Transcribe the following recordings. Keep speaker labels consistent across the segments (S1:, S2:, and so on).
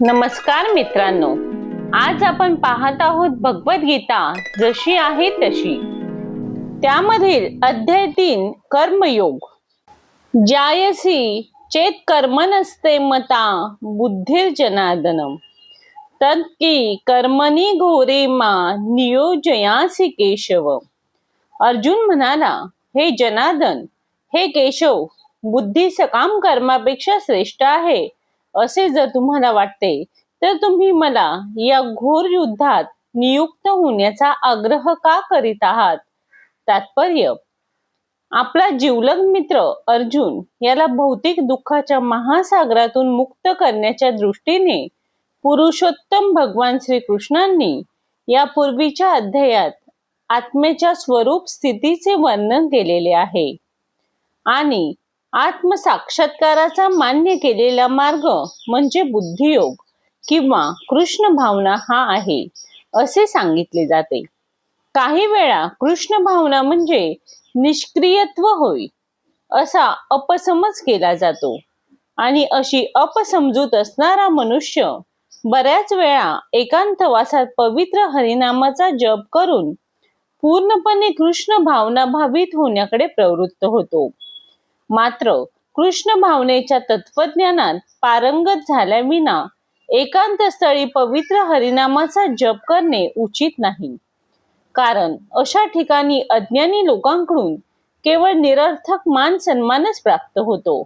S1: नमस्कार मित्रांनो. आज आपण पाहत आहोत भगवद्गीता जशी आहे तशी. त्यामधील अध्याय तीन कर्मयोग. जायसी चेत कर्म नसते मता बुद्धिर जनार्दनम. तत्की कर्मणी घोरे मा नियोजयासी केशव अर्जुन म्हणाला हे जनार्दन हे केशव बुद्धी सकाम कर्मापेक्षा श्रेष्ठ आहे. असे जर तुम्हाला वाटते तर तुम्ही मला या घोर युद्धात नियुक्त होण्याचा आग्रह का करीत आहात? तात्पर्य आपला जिवलग मित्र अर्जुन याला भौतिक दुःखाच्या महासागरातून मुक्त करण्याच्या दृष्टीने पुरुषोत्तम भगवान श्रीकृष्णांनी या पूर्वीच्या अध्यायात आत्मेच्या स्वरूप स्थितीचे वर्णन केलेले आहे. आणि आत्मसाक्षात्काराचा मान्य केलेला मार्ग म्हणजे बुद्धियोग किंवा कृष्ण भावना हा आहे असे सांगितले जाते. काही वेळा कृष्ण भावना म्हणजे निष्क्रियत्व होय असा अपसमज केला जातो. आणि अशी अपसमजूत असणारा मनुष्य बऱ्याच वेळा एकांतवासात पवित्र हरिनामाचा जप करून पूर्णपणे कृष्ण भावना भावित होण्याकडे प्रवृत्त होतो. मात्र कृष्ण भावनेच्या तत्वज्ञानात पारंगत झाल्याविना एकांत स्थळी पवित्र हरिनामाचा जप करणे उचित नाही. कारण अशा ठिकाणी अज्ञानी लोकांकडून केवळ निरर्थक मान सन्मानच प्राप्त होतो.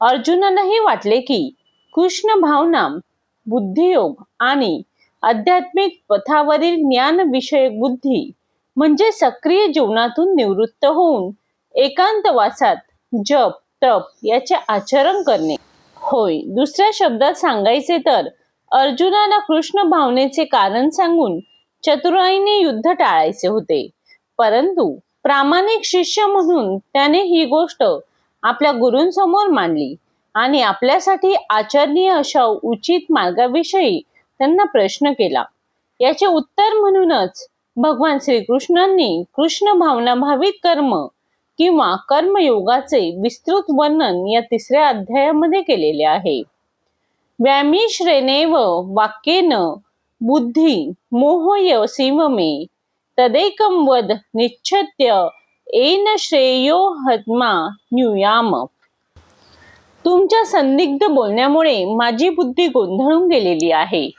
S1: अर्जुनालाही वाटले की कृष्ण भावना बुद्धियोग आणि आध्यात्मिक पथावरील ज्ञान विषयक बुद्धी म्हणजे सक्रिय जीवनातून निवृत्त होऊन एकांतवासात जप तप याचे आचरण करणे. होय दुसऱ्या शब्दात सांगायचे तर अर्जुनाला कृष्ण भावनेचे कारण सांगून चतुराईने युद्ध टाळायचे होते. परंतु प्रामाणिक शिष्य म्हणून त्याने ही गोष्ट आपल्या गुरूंसमोर मांडली आणि आपल्यासाठी आचरणीय अशा उचित मार्गाविषयी त्यांना प्रश्न केला. याचे उत्तर म्हणूनच भगवान श्रीकृष्णांनी कृष्ण भावना भावित कर्म किंवा कर्मयोगाचे विस्तृत वर्णन या तिसऱ्या अध्यायामध्ये केलेले आहे. व्यामिश्रेनेव वाक्येन बुद्धी मोहय मे तदेकम वद निच्छत्य एन श्रेयो हत्मा न्यूयाम तुमच्या संदिग्ध बोलण्यामुळे माझी बुद्धी गोंधळून गेलेली आहे.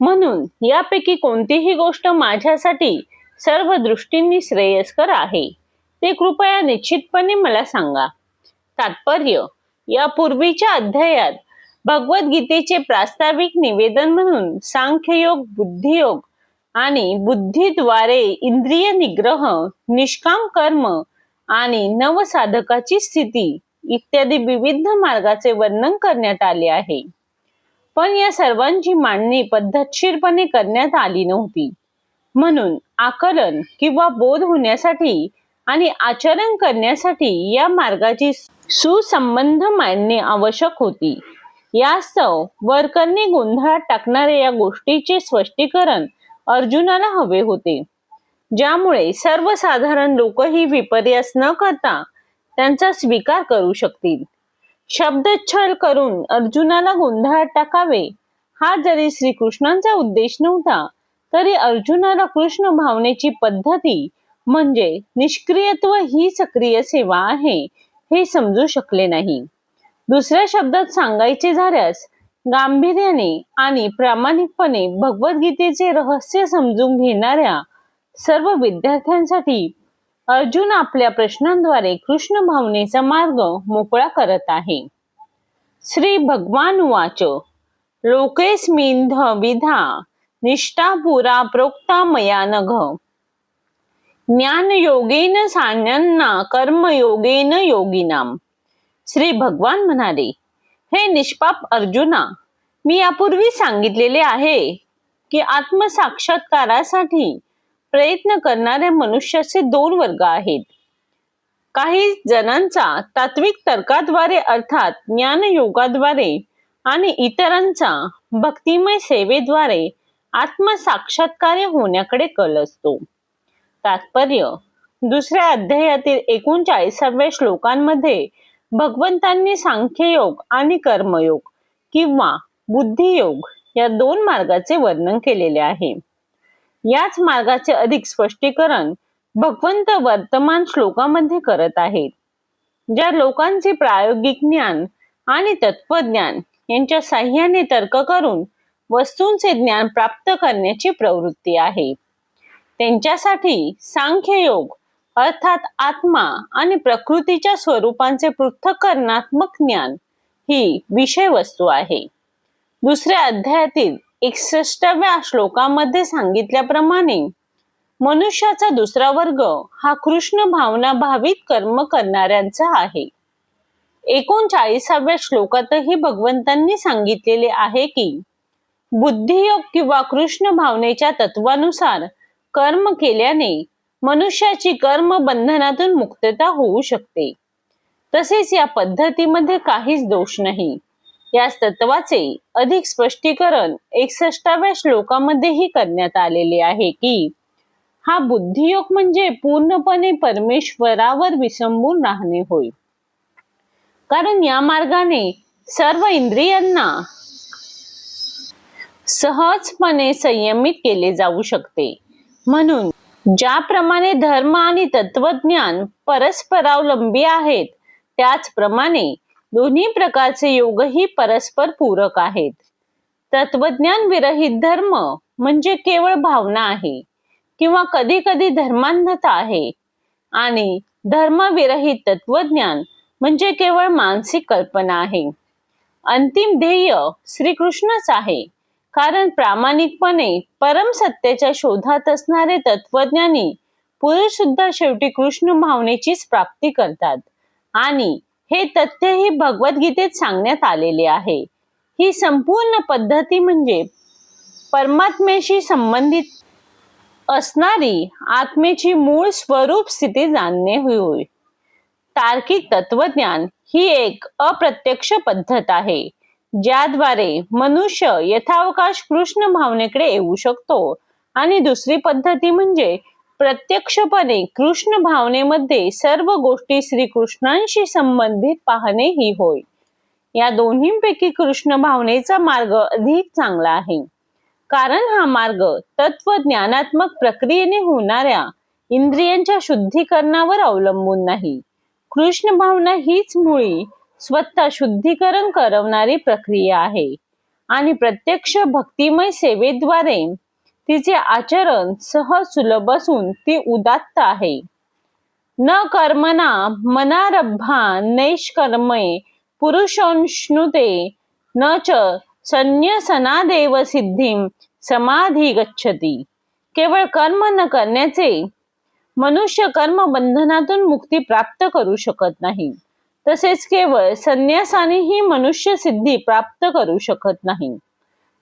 S1: म्हणून यापैकी कोणतीही गोष्ट माझ्यासाठी सर्व दृष्टींनी श्रेयस्कर आहे. ते कृपया निश्चितपणे मला सांगा. तात्पर्य या पूर्वीच्या अध्यायात भगवद्गीतेचे प्रास्ताविक निवेदन म्हणून सांख्ययोग बुद्धियोग आणि बुद्धीद्वारे इंद्रिय निग्रह निष्काम कर्म आणि नवसाधकाची स्थिती इत्यादी विविध मार्गाचे वर्णन करण्यात आले आहे. पण या सर्वांची मांडणी पद्धतशीरपणे करण्यात आली नव्हती. म्हणून आकलन किंवा बोध होण्यासाठी आणि आचरण करण्यासाठी या मार्गाची सुसंबंध मांडणे आवश्यक होती. यास्तव वरकरणी गोंधळात टाकणाऱ्या या गोष्टीचे स्पष्टीकरण अर्जुनाला हवे होते. ज्यामुळे सर्वसाधारण लोकही विपर्यास न करता त्यांचा स्वीकार करू शकतील. शब्दच्छल करून अर्जुनाला गोंधळात टाकावे हा जरी श्रीकृष्णांचा उद्देश नव्हता तरी अर्जुनाला कृष्ण भावनेची पद्धती म्हणजे निष्क्रियत्व ही सक्रिय सेवा आहे हे समजू शकले नाही. दुसऱ्या शब्दात सांगायचे झाल्यास गांभीर्याने आणि प्रामाणिकपणे भगवद्गीतेचे रहस्य समजून घेणाऱ्या सर्व विद्यार्थ्यांसाठी अर्जुन आपल्या प्रश्नांद्वारे कृष्ण भावनेचा मार्ग मोकळा करत आहे. श्री भगवान वाच लोकेस्मिन विधा निष्ठा पुरा प्रोक्ता मया नघ. ज्ञान योगेन सान्यांना कर्मयोगेन योगिनाम। श्री भगवान म्हणाले हे निष्पाप अर्जुना मी यापूर्वी सांगितलेले आहे की आत्मसाक्षात्कारासाठी प्रयत्न करणाऱ्या मनुष्याचे दोन वर्ग आहेत. काही जणांचा तात्विक तर्काद्वारे अर्थात ज्ञानयोगाद्वारे आणि इतरांचा भक्तिमय सेवेद्वारे आत्मसाक्षात्कार होण्याकडे कल असतो. तात्पर्य. दुसऱ्या अध्यायातील एकोणचाळीसाव्या श्लोकांमध्ये भगवंतांनी सांख्ययोग आणि कर्मयोग किंवा बुद्धियोग या दोन मार्गाचे वर्णन केलेले आहे. याच मार्गाचे अधिक स्पष्टीकरण भगवंत वर्तमान श्लोकामध्ये करत आहेत ज्या लोकांचे प्रायोगिक ज्ञान आणि तत्वज्ञान यांच्या साह्याने तर्क करून वस्तूंचे ज्ञान प्राप्त करण्याची प्रवृत्ती आहे. त्यांच्यासाठी सांख्ययोग अर्थात आत्मा आणि प्रकृतीच्या स्वरूपांचे पृथक्करणात्मक ज्ञान ही विषय वस्तू आहे. दुसऱ्या अध्यायातील एकसष्टाव्या श्लोकामध्ये सांगितल्याप्रमाणे मनुष्याचा दुसरा वर्ग हा कृष्ण भावना भावित कर्म करणाऱ्यांचा आहे. एकोणचाळीसाव्या श्लोकातही भगवंतांनी सांगितलेले आहे की बुद्धियोग किंवा कृष्ण भावनेच्या तत्वानुसार कर्म केल्याने मनुष्याची कर्म बंधनातून मुक्तता होऊ शकते. तसेच या पद्धतीमध्ये काहीच दोष नाही. या तत्वाचे अधिक स्पष्टीकरण एकसष्टाव्या श्लोकामध्येही करण्यात आलेले आहे की हा बुद्धियोग म्हणजे पूर्णपणे परमेश्वरावर विसंबून राहणे होय. कारण या मार्गाने सर्व इंद्रियांना सहजपणे संयमित केले जाऊ शकते. म्हणून ज्याप्रमाणे धर्म आणि तत्वज्ञान परस्परावलंबी आहेत त्याचप्रमाणे दोन्ही प्रकारचे योगही परस्पर पूरक आहेत. तत्वज्ञान विरहित धर्म म्हणजे केवळ भावना आहे किंवा कधी कधी धर्मांधता आहे आणि धर्मविरहित तत्वज्ञान म्हणजे केवळ मानसिक कल्पना आहे. अंतिम ध्येय श्रीकृष्णच आहे. कारण प्रामाणिकपणे परम सत्याच्या शोधात असणारे तत्वज्ञानी पुरुष सुद्धा शेवटी कृष्ण भावनेचीच प्राप्ती करतात. आणि हे तथ्यही भगवद्गीतेत सांगण्यात आलेले आहे. ही संपूर्ण पद्धती म्हणजे परमात्म्याशी संबंधित असणारी आत्मेची मूळ स्वरूप स्थिती जाणणे होय. तार्किक तत्वज्ञान ही एक अप्रत्यक्ष पद्धत आहे. ज्याद्वारे मनुष्य यथावकाश कृष्ण भावनेकडे येऊ शकतो. आणि दुसरी पद्धती म्हणजे प्रत्यक्षपणे कृष्ण भावनेमध्ये सर्व गोष्टी श्रीकृष्णांशी संबंधित पाहणे ही होय. या दोन्हीपैकी कृष्ण भावनेचा मार्ग अधिक चांगला आहे. कारण हा मार्ग तत्व ज्ञानात्मक प्रक्रियेने होणाऱ्या इंद्रियांच्या शुद्धीकरणावर अवलंबून नाही. कृष्ण भावना हीच मुळी स्वतः शुद्धीकरण करवणारी प्रक्रिया आहे. आणि प्रत्यक्ष भक्तिमय सेवेद्वारे तिचे आचरण सहज सुलभ असून ती उदात्त आहे. न कर्मना मनारभा नैष्कर्मय पुरुषोष्णुते न च संन्यसनादेव सिद्धीं समाधी गच्छती केवळ कर्म न करण्याचे मनुष्य कर्म बंधनातून मुक्ती प्राप्त करू शकत नाही. तसेच केवळ संन्यासानेही मनुष्य सिद्धी प्राप्त करू शकत नाही.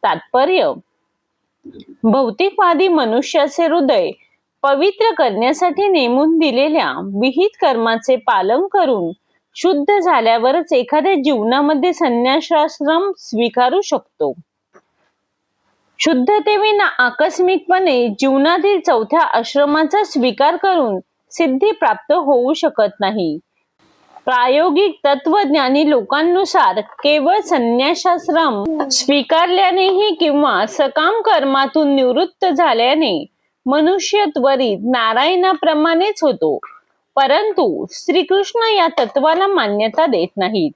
S1: तात्पर्य भौतिकवादी मनुष्याचे हृदय पवित्र करण्यासाठी नेमून दिलेल्या विहित कर्माचे पालन करून शुद्ध झाल्यावरच एखाद्या जीवनामध्ये संन्यासाश्रम स्वीकारू शकतो. शुद्धतेविना आकस्मिकपणे जीवनातील चौथ्या आश्रमाचा स्वीकार करून सिद्धी प्राप्त होऊ शकत नाही. प्रायोगिक तत्वज्ञानी लोकांनुसार केवळ संन्यासाश्रम स्वीकारल्यानेही किंवा सकाम कर्मातून निवृत्त झाल्याने मनुष्य त्वरित नारायणाप्रमाणेच होतो. परंतु श्रीकृष्ण या तत्वाला मान्यता देत नाहीत.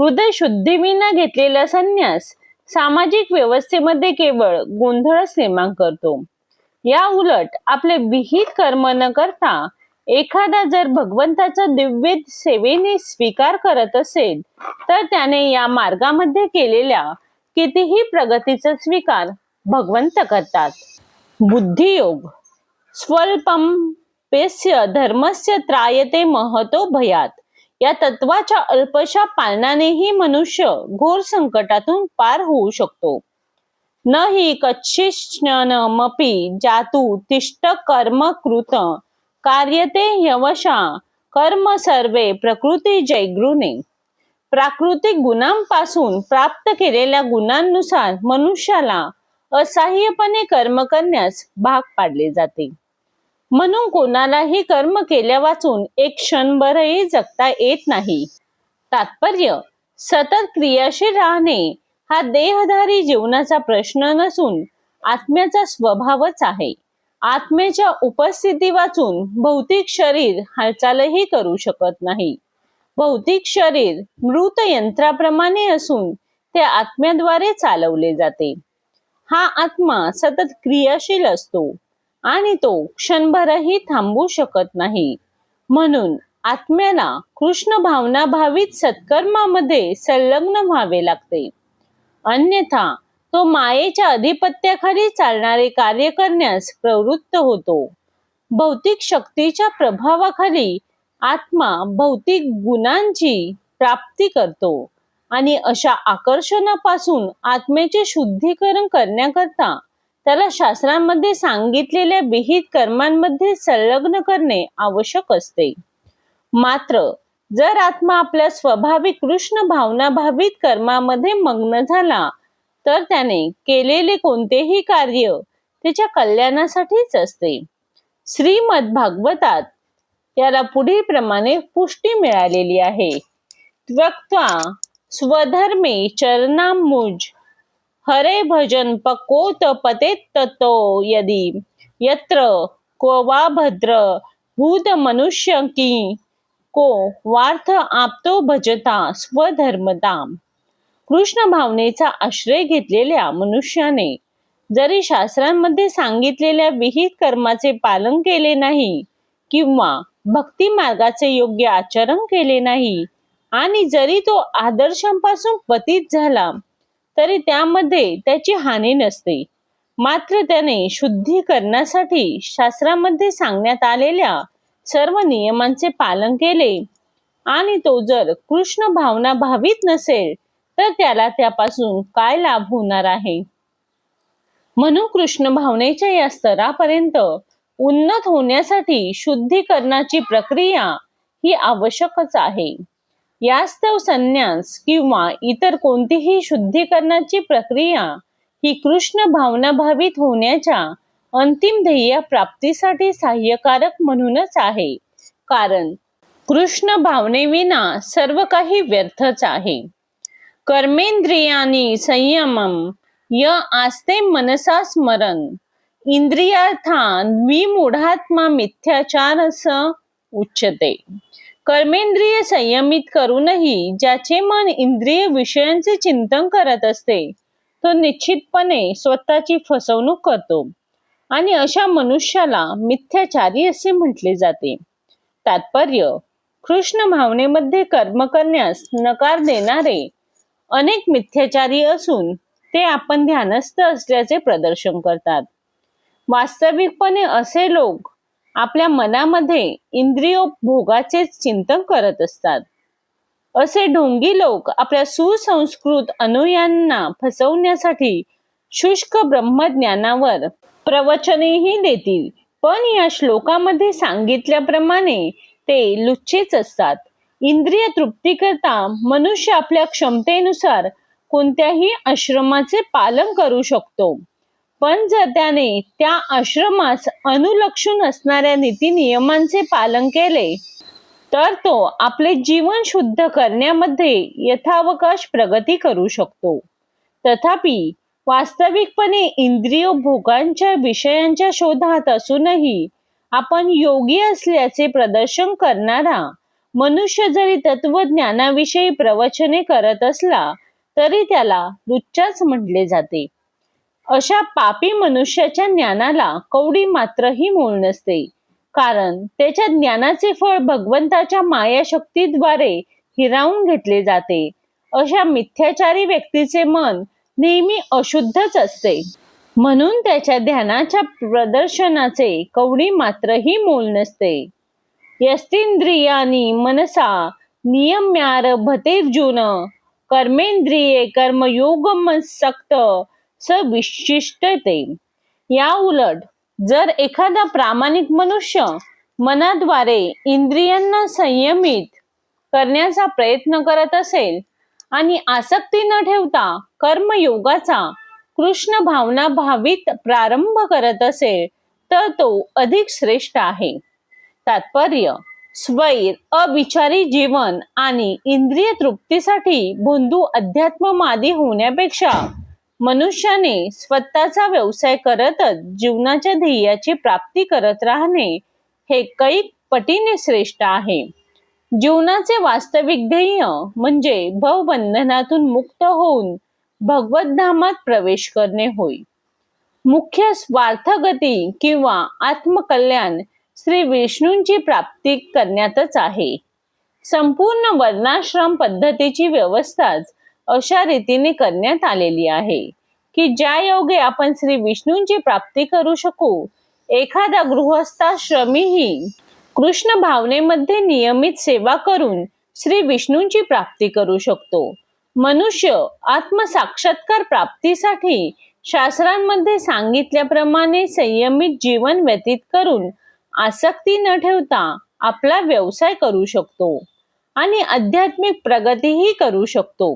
S1: हृदय शुद्धीविना घेतलेला संन्यास सामाजिक व्यवस्थेमध्ये केवळ गोंधळच निर्माण करतो. या उलट आपले विहित कर्म न करता एखादा जर भगवंताचा दिव्य सेवेने स्वीकार करत असेल तर त्याने या मार्गामध्ये केलेल्या कितीही प्रगतीचा स्वीकार भगवंत करतात. बुद्धियोग स्वल्पम पेस्य धर्मस्य त्रायते महतो भयात. या तत्वाच्या अल्पशा पालनानेही मनुष्य घोर संकटातून पार होऊ शकतो. न ही कच्छिष्णमपि जातु तिष्ठ कर्म कृत कार्यते यवशा कर्म सर्वे प्रकृती जयगृने प्राकृतिक गुणांपासून प्राप्त केलेल्या गुणांनुसार मनुष्याला असहाय्यपणे कर्म करण्यास भाग पाडले जाते. म्हणून कोणालाही कर्म केल्या वाचून एक क्षणभरही जगता येत नाही. तात्पर्य सतत क्रियाशील राहणे हा देहधारी जीवनाचा प्रश्न नसून आत्म्याचा स्वभावच आहे. आत्म्याच्या उपस्थिती वाचून भौतिक शरीर हालचालही करू शकत नाही. भौतिक शरीर मृत यंत्राप्रमाणे असून ते आत्म्याद्वारे चालवले जाते. हा आत्मा सतत क्रियाशील असतो आणि तो क्षणभरही थांबू शकत नाही. म्हणून आत्म्याला कृष्ण भावना भावित सत्कर्मामध्ये संलग्न व्हावे लागते. अन्यथा तो मायेच्या अधिपत्याखाली चालणारे कार्य करण्यास प्रवृत्त होतो. भौतिक शक्तीच्या प्रभावाखाली आत्मा भौतिक गुणांची प्राप्ती करतो आणि अशा आकर्षणापासून आत्म्याचे शुद्धीकरण करण्याकरता त्याला शास्त्रांमध्ये सांगितलेल्या विहित कर्मांमध्ये संलग्न करणे आवश्यक असते. मात्र जर आत्मा आपल्या स्वाभाविक कृष्ण भावना भावित कर्मामध्ये मग्न झाला तर त्याने केलेले कोणतेही कार्य त्याच्या कल्याणासाठीच असते. श्रीमद भागवतात याला पुढील प्रमाणे पुष्टी मिळालेली आहे. त्वक्त्वा स्वधर्मे चरणामुज हरे भजन पकोत पते ततो यदी यत्र को वा भद्र भूत मनुष्य की को वार्थ आपतो भजता स्वधर्मता कृष्ण भावनेचा आश्रय घेतलेल्या मनुष्याने जरी शास्त्रांमध्ये सांगितलेल्या विहित कर्माचे पालन केले नाही किंवा भक्ती मार्गाचे योग्य आचरण केले नाही आणि जरी तो आदर्शांपासून पतित झाला तरी त्यामध्ये त्याची हानी नसते. मात्र त्याने शुद्धीकरणासाठी शास्त्रामध्ये सांगण्यात आलेल्या सर्व नियमांचे पालन केले आणि तो जर कृष्ण भावना भावित नसेल तर त्याला त्यापासून काय लाभ होणार आहे? म्हणून कृष्ण भावनेच्या या स्तरापर्यंत उन्नत होण्यासाठी शुद्धीकरणाची प्रक्रिया ही आवश्यकच आहे. यास्तव संन्यास किंवा इतर कोणतीही शुद्धीकरणाची प्रक्रिया ही कृष्ण भावनाभावित होण्याच्या अंतिम ध्येय प्राप्तीसाठी सहाय्यकारक म्हणूनच आहे. कारण कृष्ण भावनेविना सर्व काही व्यर्थच आहे. कर्मेंद्रियानी संयमम य आस्ते मनसा स्मरण इंद्रियार्थान विमूढात्मा मिथ्याचार स उच्चते कर्मेंद्रिय संयमित करूनही ज्याचे मन इंद्रिय विषयांचे चिंतन करत असते तो निश्चितपणे स्वतःची फसवणूक करतो आणि अशा मनुष्याला मिथ्याचारी असे म्हटले जाते. तात्पर्य कृष्ण भावनेमध्ये कर्म करण्यास नकार देणारे अनेक मिथ्याचारी असून ते आपण ध्यानस्थ असल्याचे प्रदर्शन करतात. वास्तविकपणे असे लोक आपल्या मनामध्ये इंद्रिय भोगाचे चिंतन करत असतात. असे ढोंगी लोक आपल्या सुसंस्कृत अनुयांना फसवण्यासाठी शुष्क ब्रह्मज्ञानावर प्रवचनेही देतील. पण या श्लोकामध्ये सांगितल्याप्रमाणे ते लुच्चेच असतात. इंद्रिय तृप्तीकरता मनुष्य आपल्या क्षमतेनुसार कोणत्याही आश्रमाचे पालन करू शकतो. पण जर त्याने त्या आश्रमास अनुलक्षून असणाऱ्या नीती नियमांचे पालन केले तर तो आपले जीवन शुद्ध करण्यामध्ये यथावकाश प्रगती करू शकतो. तथापि वास्तविकपणे इंद्रिय भोगांच्या विषयांच्या शोधात असूनही आपण योगी असल्याचे प्रदर्शन करणारा मनुष्य जरी तत्वज्ञानाविषयी प्रवचने करत असला तरी त्याला रुच्चाच म्हटले जाते. अशा पापी मनुष्याच्या ज्ञानाला कवडी मात्रही मोल नसते. कारण त्याच्या ज्ञानाचे फळ भगवंताच्या मायाशक्तीद्वारे हिरावून घेतले जाते. अशा मिथ्याचारी व्यक्तीचे मन नेहमी अशुद्धच असते. म्हणून त्याच्या ध्यानाच्या प्रदर्शनाचे कवडी मात्रही मोल नसते. यस्तिंद्रियानी मनसा नियम्यारभतेर्जुन कर्मेंद्रिये कर्मयोगमसक्त सविशिष्टते। या उलट जर एखादा प्रामाणिक मनुष्य मनाद्वारे इंद्रियांना संयमित करण्याचा प्रयत्न करत असेल आणि आसक्ती न ठेवता कर्मयोगाचा कृष्ण भावना भावित प्रारंभ करत असेल तर तो अधिक श्रेष्ठ आहे. तात्पर्य स्वैर अविचारी जीवन आणि इंद्रिय तृप्तीसाठी बंधू अध्यात्मवादी होण्यापेक्षा मनुष्याने स्वतःचा व्यवसाय करतच जीवनाच्या ध्येयाची प्राप्ती करत राहणे हे कैक पटीने श्रेष्ठ आहे. जीवनाचे वास्तविक ध्येय म्हणजे भवबंधनातून मुक्त होऊन भगवतधामात प्रवेश करणे होय. मुख्य स्वार्थगती किंवा आत्मकल्याण श्री विष्णूंची प्राप्ती करण्यातच आहे. संपूर्ण वर्णाश्रम पद्धतीची व्यवस्थाच अशा रीतीने करण्यात आलेली आहे की ज्या योगे आपण श्री विष्णूंची प्राप्ती करू शकू एखादा गृहस्थाश्रमीही कृष्ण भावनेमध्ये नियमित सेवा करून श्री विष्णूंची प्राप्ती करू शकतो. मनुष्य आत्मसाक्षात्कार प्राप्तीसाठी शास्त्रांमध्ये सांगितल्याप्रमाणे संयमित जीवन व्यतीत करून आसक्ती न ठेवता आपला व्यवसाय करू शकतो आणि आध्यात्मिक प्रगतीही करू शकतो.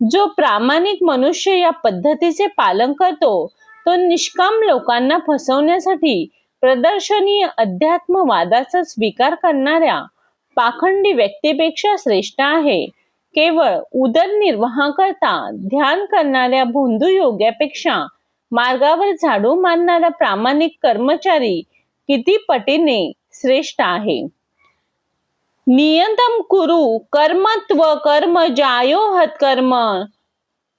S1: जो प्रामाणिक मनुष्य या पद्धतीचे पालन करतो तो निष्काम लोकांना फसवण्यासाठी प्रदर्शनीय अध्यात्मवादाचा स्वीकार करणाऱ्या पाखंडी व्यक्तीपेक्षा श्रेष्ठ आहे. केवळ उदरनिर्वाहाकरता ध्यान करणाऱ्या भोंदू योग्यापेक्षा मार्गावर झाडू मारणारा प्रामाणिक कर्मचारी किती पटीने श्रेष्ठ आहे. नियंतम कुरु कर्मत्व कर्म जायो हत्कर्म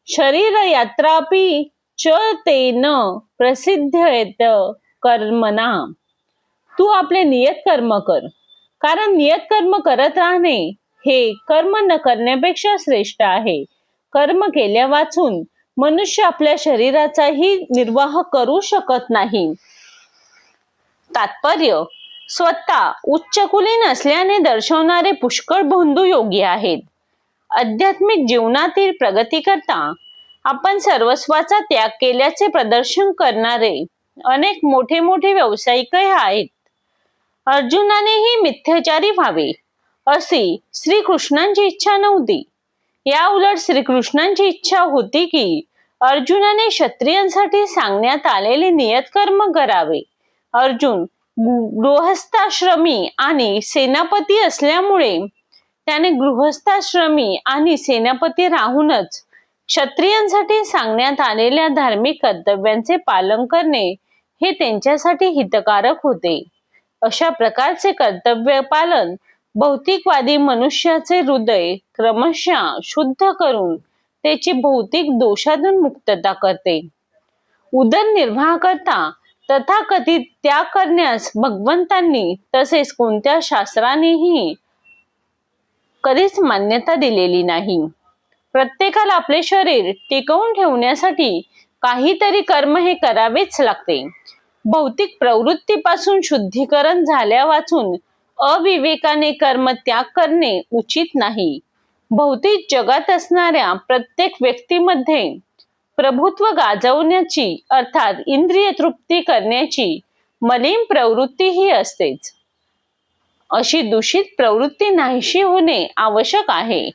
S1: शरीर यात्रापी च तेन प्रसिद्ध कर्मना तू आपले नियत कर्म कर. कारण नियत कर्म करत राहणे हे कर्म न करण्यापेक्षा श्रेष्ठ आहे. कर्म केल्या वाचून मनुष्य आपल्या शरीराचाही निर्वाह करू शकत नाही. तात्पर्य स्वतः उच्च कुलीन असल्याने दर्शवणारे पुष्कळ बंधू योगी आहेत. आध्यात्मिक जीवनातील प्रगती करता आपण सर्वस्वाचा त्याग केल्याचे प्रदर्शन करणारे अनेक मोठे मोठे व्यावसायिक आहेत. अर्जुनानेही मिथ्याचारी व्हावे अशी श्रीकृष्णांची इच्छा नव्हती. या उलट श्रीकृष्णांची इच्छा होती की अर्जुनाने क्षत्रियांसाठी सांगण्यात आलेले नियतकर्म करावे. अर्जुन गृहस्थाश्रमी आणि सेनापती असल्यामुळे त्याने गृहस्थाश्रमी आणि सेनापती राहूनच क्षत्रियांसाठी सांगण्यात आलेल्या धार्मिक कर्तव्यांचे पालन करणे हे त्यांच्यासाठी हितकारक होते. अशा प्रकारचे कर्तव्य पालन भौतिकवादी मनुष्याचे हृदय क्रमशः शुद्ध करून त्याची भौतिक दोषातून मुक्तता करते. उदरनिर्वाह करता तथाकथित त्याग करण्यास भगवंतांनी तसेच कोणत्या शास्त्रानेही कधीच मान्यता दिलेली नाही. प्रत्येकाला आपले शरीर टिकवून ठेवण्यासाठी काहीतरी कर्म हे करावेच लागते. भौतिक प्रवृत्तीपासून शुद्धीकरण झाल्या वाचून अविवेकाने कर्म त्याग करणे उचित नाही. भौतिक जगात असणाऱ्या प्रत्येक व्यक्तीमध्ये प्रभुत्व गाजवण्याची अर्थात इंद्रिय तृप्ती करण्याची मलिन प्रवृत्ती ही असतेच. अशी दूषित प्रवृत्ती नाहीशी होणे आवश्यक आहे.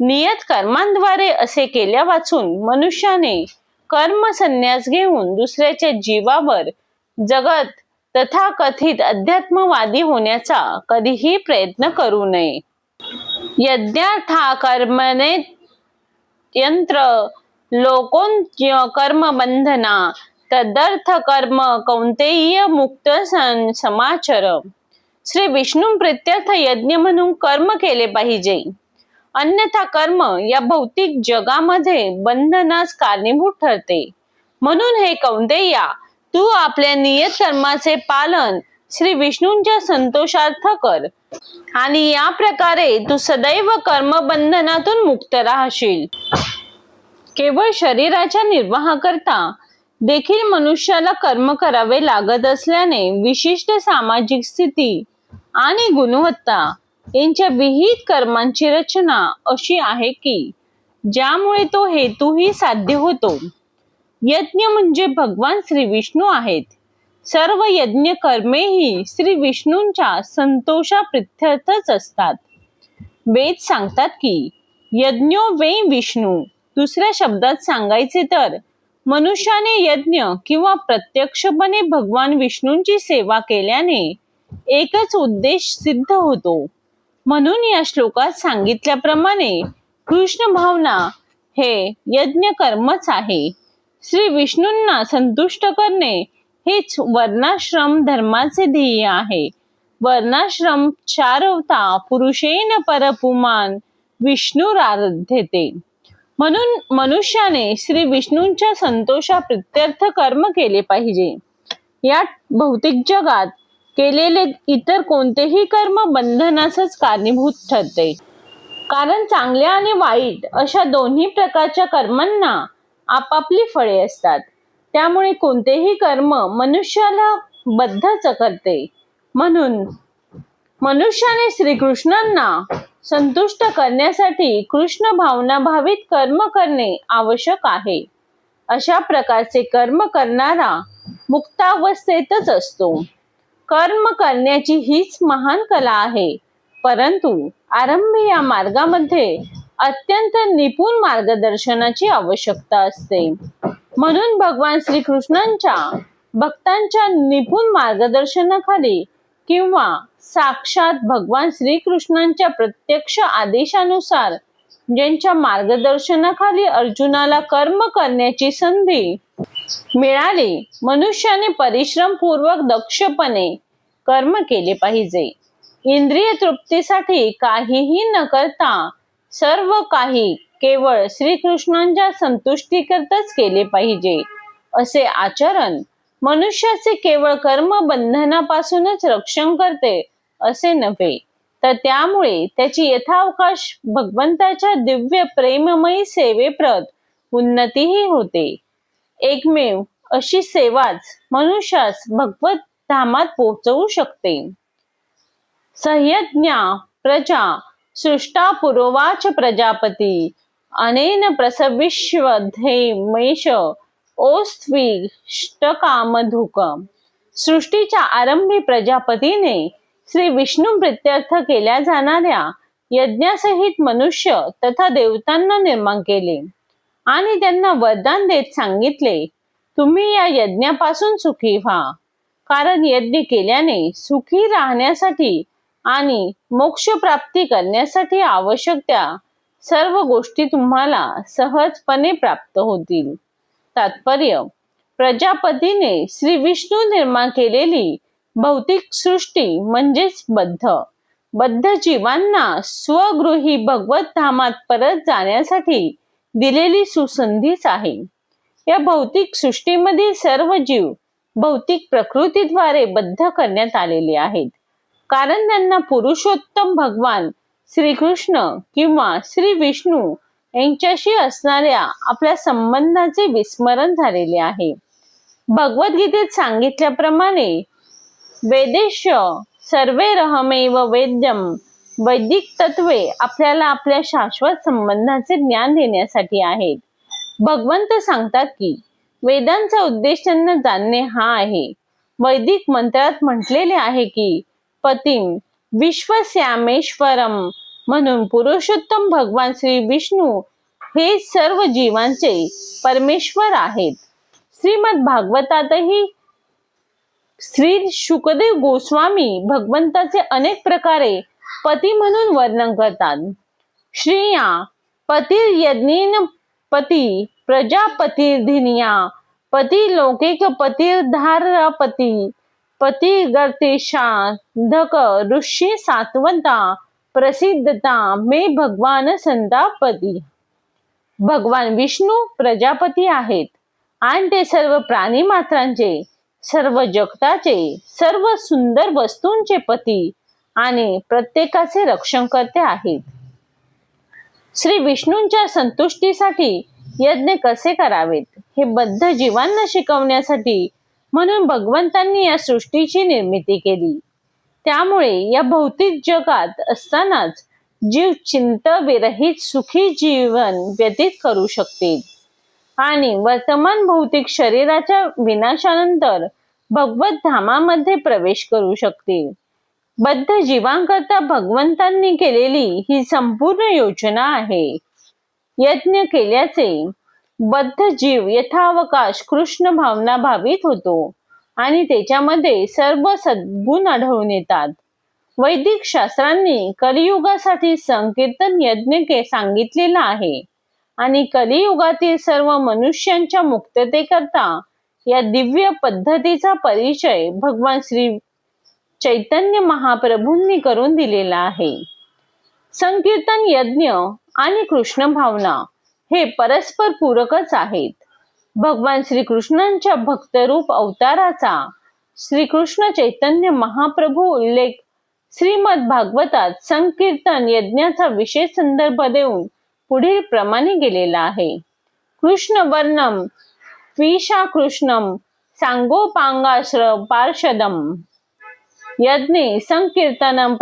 S1: नियत कर्मांद्वारे असे केल्या वाचून मनुष्याने कर्म संन्यास घेऊन दुसऱ्याच्या जीवावर जगत तथाकथित अध्यात्मवादी होण्याचा कधीही प्रयत्न करू नये. यज्ञार्था कर्मने यंत्र लोकोन कर्म बंधना तदर्थ कर्म कौंतेय मुक्त समाचर श्री विष्णू प्रत्यर्थ यज्ञ म्हणून कर्म केले पाहिजे. अन्यथा कर्म या भौतिक जगामध्ये बंधनास कारणीभूत ठरते. म्हणून हे कौंतेया तू आपल्या नियत कर्माचे पालन श्री विष्णूंच्या संतोषार्थ कर आणि या प्रकारे तू सदैव कर्मबंधनातून मुक्त राहशील. केवळ शरीराच्या निर्वाहाकरता देखील मनुष्याला कर्म करावे लागत असल्याने विशिष्ट सामाजिक स्थिती आणि गुणवत्ता यांच्या विहित कर्मांची रचना अशी आहे की ज्यामुळे तो हेतूही साध्य होतो. यज्ञ म्हणजे भगवान श्री विष्णू आहेत. सर्व यज्ञ कर्मेही श्री विष्णूंच्या संतोषा प्रित्यर्थच असतात. वेद सांगतात की यज्ञो वे विष्णू दुसऱ्या शब्दात सांगायचे तर मनुष्याने यज्ञ किंवा प्रत्यक्षपणे भगवान विष्णूंची सेवा केल्याने एकच उद्देश सिद्ध होतो. म्हणून या श्लोकात सांगितल्याप्रमाणे कृष्ण भावना हे यज्ञ कर्मच आहे. श्री विष्णूंना संतुष्ट करणे हेच वर्णाश्रम धर्माचे ध्येय आहे. वर्णाश्रम चारवता पुरुषेन परपुमान विष्णुराराध्यते. म्हणून मनुष्याने श्री विष्णूंच्या संतोषा प्रत्यर्थ कर्म केले पाहिजे. या भौतिक जगात केलेले इतर कोणतेही कर्म बंधनासच कारणीभूत ठरते. कारण चांगल्या आणि वाईट अशा दोन्ही प्रकारच्या कर्मांना आपापली फळे असतात. त्यामुळे कोणतेही कर्म मनुष्याला बद्धच करते. म्हणून मनुष्याने श्रीकृष्णांना संतुष्ट करण्यासाठी कृष्ण भावना भावित कर्म करणे आवश्यक आहे. अशा प्रकारचे कर्म करणारा मुक्तावस्थेतच असतो. कर्म करण्याची हीच महान कला आहे. परंतु आरंभ या मार्गामध्ये अत्यंत निपुण मार्गदर्शनाची आवश्यकता असते. म्हणून भगवान श्रीकृष्णांच्या भक्तांच्या निपुण मार्गदर्शनाखाली किंवा साक्षात भगवान श्रीकृष्णांच्या प्रत्यक्ष आदेशानुसार ज्यांच्या मार्गदर्शनाखाली अर्जुनाला कर्म करण्याची संधी मिळाली मनुष्याने परिश्रमपूर्वक दक्षपणे कर्म केले पाहिजे. इंद्रिय तृप्तीसाठी काहीही न करता सर्व काही केवळ श्रीकृष्णांच्या संतुष्टीकरताच केले पाहिजे असे आचरण मनुष्याचे केवळ कर्म बंधनापासूनच रक्षण करते असे नव्हे. तर त्यामुळे त्याची यथावकाश भगवंताच्या दिव्य प्रेममयी सेवेप्रत उन्नतीही होते. एकमेव अशी सेवाच मनुष्यास भगवत धामात पोहोचवू शकते. सह्यज्ञा प्रजा सृष्टा पुरोवाच प्रजापती अनेन प्रसविश्वधे मेष ओस्त्विष्टकामधुक सृष्टीच्या आरंभी प्रजापतीने श्री विष्णू प्रित्यर्थ केल्या जाणाऱ्या यज्ञासहित मनुष्य तथा देवतांना निर्माण केले. आणि त्यांना वरदान देत सांगितले तुम्ही या यज्ञापासून सुखी व्हा. कारण यज्ञ केल्याने सुखी राहण्यासाठी आणि मोक्ष प्राप्ती करण्यासाठी आवश्यक त्या सर्व गोष्टी तुम्हाला सहजपणे प्राप्त होतील. तात्पर्य. प्रजापतीने श्री विष्णू निर्माण केलेली भौतिक सृष्टी म्हणजेच बद्ध. बद्ध जीवांना स्वगृही भगवत धामात परत जाण्यासाठी दिलेली सुसंधीच आहे. या भौतिक सृष्टीमधील सर्व जीव भौतिक प्रकृतीद्वारे बद्ध करण्यात आलेले आहेत. कारण त्यांना पुरुषोत्तम भगवान श्रीकृष्ण किंवा श्री विष्णू यांच्याशी असणाऱ्या आपल्या संबंधाचे विस्मरण झालेले आहे. भगवद्गीतेत सांगितल्याप्रमाणे वेदेश सर्वे रहमेव वेद्यम वैदिक तत्वे आपल्याला आपल्या शाश्वत संबंधाचे ज्ञान देण्यासाठी आहेत. भगवंत सांगतात की वेदांचा उद्देश त्यांना जाणणे हा आहे. वैदिक मंत्रात म्हटलेले आहे की पतिम विश्वस्यामेश्वरम म्हणून पुरुषोत्तम भगवान श्री विष्णू हे सर्व जीवांचे परमेश्वर आहेत. श्रीमद भागवतातही श्री शुकदेव गोस्वामी भगवंताचे अनेक प्रकारे पती म्हणून वर्णन करतात. श्रिया पतिर्यज्ञेन पती प्रजापतीर्धिनिया पती लौकिक पतिर्धारपती पती गर्तेशा धक ऋषी सातवंता प्रसिद्धता मे भगवान संतापती. भगवान विष्णू प्रजापती आहेत. आणि ते सर्व प्राणी मात्रांचे सर्व जगताचे सर्व सुंदर वस्तूंचे पती आणि प्रत्येकाचे रक्षण करते आहेत. श्री विष्णूंच्या संतुष्टीसाठी यज्ञ कसे करावेत? हे बद्ध जीवांना शिकवण्यासाठी म्हणून भगवंतांनी या सृष्टीची निर्मिती केली. त्यामुळे या भौतिक जगात असतानाच जीव चिंत विरहित सुखी जीवन व्यतीत करू शकतील आणि वर्तमान भौतिक शरीराच्या विनाशानंतर भगवत धामामध्ये प्रवेश करू शकतील बद्ध जीवांकरता भगवंतांनी केलेली ही संपूर्ण योजना आहे. यज्ञ केल्याचे बद्ध जीव यथावकाश कृष्ण भावना भावित होतो. आणि त्याच्यामध्ये सर्व सद्गुण आढळून येतात. वैदिक शास्त्रांनी कलियुगासाठी संकीर्तन यज्ञ के सांगितलेला आहे आणि कलियुगातील सर्व मनुष्यांच्या मुक्ततेकरता या दिव्य पद्धतीचा परिचय भगवान श्री चैतन्य महाप्रभूंनी करून दिलेला आहे. संकीर्तन यज्ञ आणि कृष्ण भावना हे परस्पर पूरकच आहेत. भगवान श्रीकृष्णांच्या भक्तरूप अवताराचा श्रीकृष्ण चैतन्य महाप्रभू उल्लेख श्रीमद भागवतात संकीर्तन यज्ञाचा विशेष संदर्भ देऊन पुढील प्रमाणे गेलेला आहे. कृष्ण वर्णम विशा कृष्णम सांगोपांगाश्र पार्षदम. यज्ञे संकीर्तनम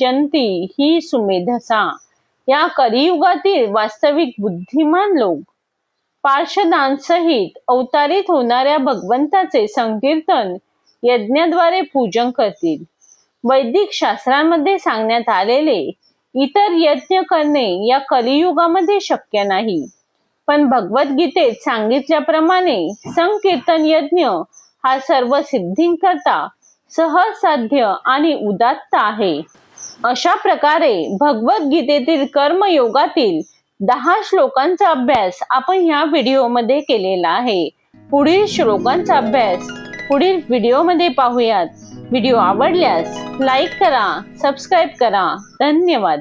S1: जंती ही सुमेधसा. या कलियुगातील वास्तविक बुद्धिमान लोक पार्षदांसहित अवतारित होणाऱ्या भगवंताचे संकीर्तन यज्ञाद्वारे पूजन करतील. वैदिक शास्त्रांमध्ये सांगण्यात आलेले इतर यज्ञ करणे या कलियुगामध्ये शक्य नाही. पण भगवद्गीतेत सांगितल्याप्रमाणे संकीर्तन यज्ञ हा सर्व सिद्धींकरता सहज साध्य आणि उदात्त आहे. अशा प्रकारे भगवद्गीतेतील कर्मयोगातील दहा श्लोकांचा अभ्यास आपण ह्या व्हिडिओमध्ये केलेला आहे. पुढील श्लोकांचा अभ्यास पुढील व्हिडिओमध्ये पाहूयात. व्हिडिओ आवडल्यास लाईक करा सबस्क्राईब करा. धन्यवाद.